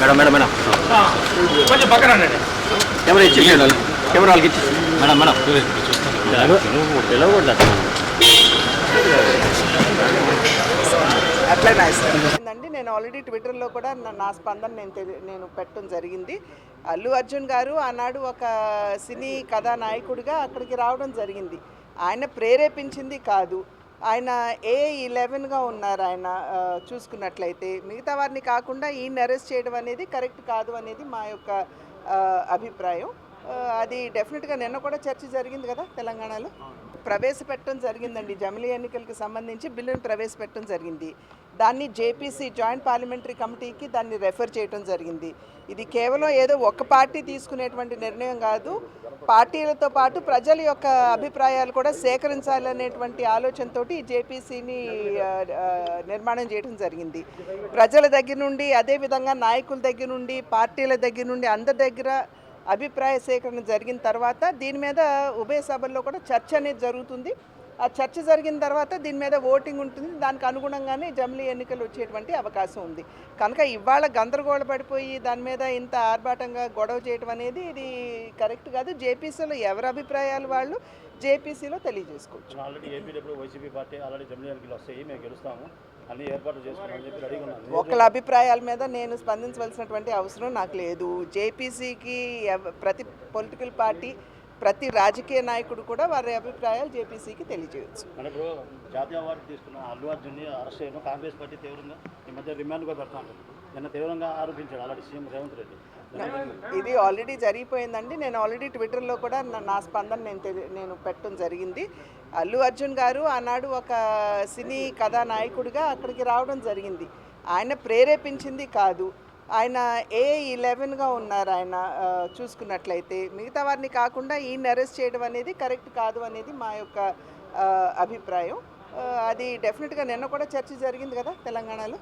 Madam madam madam. కొంచెం పక్కన. Camera ఇచ్చి కెమెరా వాళ్ళకి ఇచ్చి. Madam madam. రాస్తానండి నేను ఆల్రెడీ ట్విట్టర్లో కూడా నా- నా స్పందన నేను నేను పెట్టడం జరిగింది. అల్లు అర్జున్ గారు ఆనాడు ఒక సినీ కథానాయకుడిగా అక్కడికి రావడం జరిగింది. ఆయన ప్రేరేపించింది కాదు. ఆయన ఏ ఇలెవెన్గా ఉన్నారు ఆయన చూసుకున్నట్లయితే. మిగతా వారిని కాకుండా ఈయన అరెస్ట్ చేయడం అనేది కరెక్ట్ కాదు అనేది మా యొక్క అభిప్రాయం. అది డెఫినెట్గా నిన్న కూడా చర్చ జరిగింది కదా తెలంగాణలో? ప్రవేశపెట్టడం జరిగిందండి. జమిలీ ఎన్నికలకు సంబంధించి బిల్లును ప్రవేశపెట్టడం జరిగింది. దాన్ని జేపీసీ జాయింట్ పార్లమెంటరీ కమిటీకి దాన్ని రెఫర్ చేయడం జరిగింది. ఇది కేవలం ఏదో ఒక పార్టీ తీసుకునేటువంటి నిర్ణయం కాదు. పార్టీలతో పాటు ప్రజల యొక్క అభిప్రాయాలు కూడా సేకరించాలనేటువంటి ఆలోచనతోటి ఈ జేపీసీని నిర్మాణం చేయడం జరిగింది. ప్రజల దగ్గర నుండి అదేవిధంగా నాయకుల దగ్గర నుండి పార్టీల దగ్గర నుండి అందరి దగ్గర అభిప్రాయ సేకరణ జరిగిన తర్వాత దీని మీద ఉభయ సభల్లో కూడా చర్చ అనేది జరుగుతుంది. ఆ చర్చ జరిగిన తర్వాత దీని మీద ఓటింగ్ ఉంటుంది. దానికి అనుగుణంగానే జమిలీ ఎన్నికలు వచ్చేటువంటి అవకాశం ఉంది. కనుక ఇవాళ గందరగోళ పడిపోయి దాని మీద ఇంత ఆర్భాటంగా గొడవ చేయడం అనేది ఇది కరెక్ట్ కాదు. జేపీసీలో ఎవరి అభిప్రాయాలు వాళ్ళు? జేపీసీలో తెలియజేసుకోవచ్చు. ఆల్రెడీ ఏపీలో ఇప్పుడు వైసీపీ పార్టీ ఆల్రెడీ జమిలీ ఎన్నికలు వస్తాయి. మేము గెలుస్తాము. అన్ని ఏర్పాట్లు చేసుకున్నామని చెప్పి రెడీగా ఉన్నాను ఒకళ్ళ అభిప్రాయాల మీద నేను స్పందించవలసినటువంటి అవసరం నాకు లేదు. జేపీసీకి ప్రతి పొలిటికల్ పార్టీ ప్రతి రాజకీయ నాయకుడు కూడా వారి అభిప్రాయాలు జేపీసీకి తెలియజేయవచ్చు మన ఇప్పుడు జాతీయ అవార్డు తీసుకున్న అల్లు అర్జున్ని అరెస్ట్ చేయడం కాంగ్రెస్ పార్టీ తీవ్రంగా ఈ మధ్య రిమాండ్ కూడా పెడతా ఉంటుంది. నిన్న తీవ్రంగా ఆరోపించాడు ఆల్రెడీ సీఎం రేవంత్ రెడ్డి. ఇది ఆల్రెడీ జరిగిపోయిందండి. నేను ఆల్రెడీ ట్విట్టర్లో కూడా నా- నా స్పందన నేను నేను పెట్టడం జరిగింది. అల్లు అర్జున్ గారు ఆనాడు ఒక సినీ కథానాయకుడిగా అక్కడికి రావడం జరిగింది. ఆయన ప్రేరేపించింది కాదు. ఆయన ఏ ఇలెవెన్గా ఉన్నారు ఆయన చూసుకున్నట్లయితే. మిగతా వారిని కాకుండా ఈయన అరెస్ట్ చేయడం అనేది కరెక్ట్ కాదు అనేది మా యొక్క అభిప్రాయం. అది డెఫినెట్గా నిన్న కూడా చర్చ జరిగింది కదా తెలంగాణలో?